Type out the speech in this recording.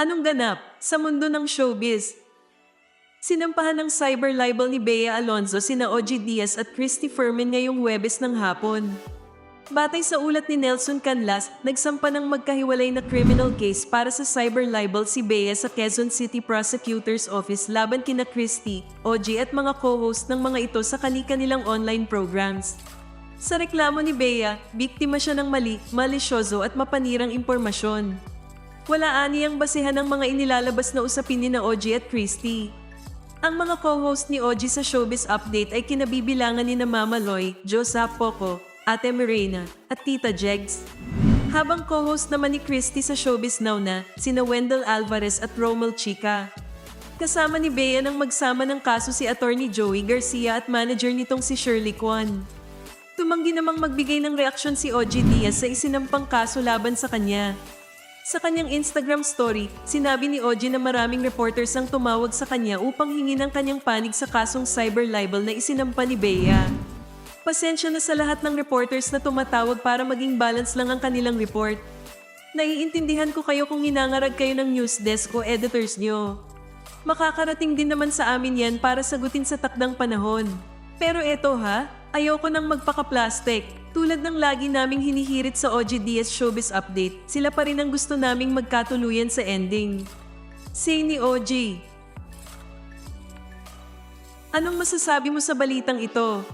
Anong ganap sa mundo ng showbiz? Sinampahan ng cyber libel ni Bea Alonzo sina OG Diaz at Christy Fermin ngayong Webes ng hapon. Batay sa ulat ni Nelson Canlas, nagsampa ng magkahiwalay na criminal case para sa cyber libel si Bea sa Quezon City Prosecutor's Office laban kina Christy, OG at mga co-host ng mga ito sa kani-kanilang online programs. Sa reklamo ni Bea, biktima siya ng mali, malisyoso at mapanirang impormasyon. Wala aniyang basehan ng mga inilalabas na usapin ni na at Christy. Ang mga co-host ni OG sa Showbiz Update ay kinabibilangan ni na Mama Loy, Josa Poco, Ate Mirena, at Tita Jegs. Habang co-host naman ni Christy sa Showbiz Now na, sina Wendell Alvarez at Romel Chica. Kasama ni Bea nang magsama ng kaso si Attorney Joey Garcia at manager nitong si Shirley Kwan. Tumanggi namang magbigay ng reaksyon si OG Diaz sa isinampang kaso laban sa kanya. Sa kanyang Instagram story, sinabi ni OG na maraming reporters ang tumawag sa kanya upang hingin ang kanyang panig sa kasong cyber libel na isinampa ni Bea. Pasensya na sa lahat ng reporters na tumatawag para maging balance lang ang kanilang report. Naiintindihan ko kayo kung hinangarag kayo ng news desk o editors nyo. Makakarating din naman sa amin yan para sagutin sa takdang panahon. Pero eto ha, ayoko nang magpaka-plastic. Tulad ng lagi naming hinihirit sa OG Diaz Showbiz Update, sila pa rin ang gusto naming magkatuluyan sa ending. Say ni OG. Anong masasabi mo sa balitang ito?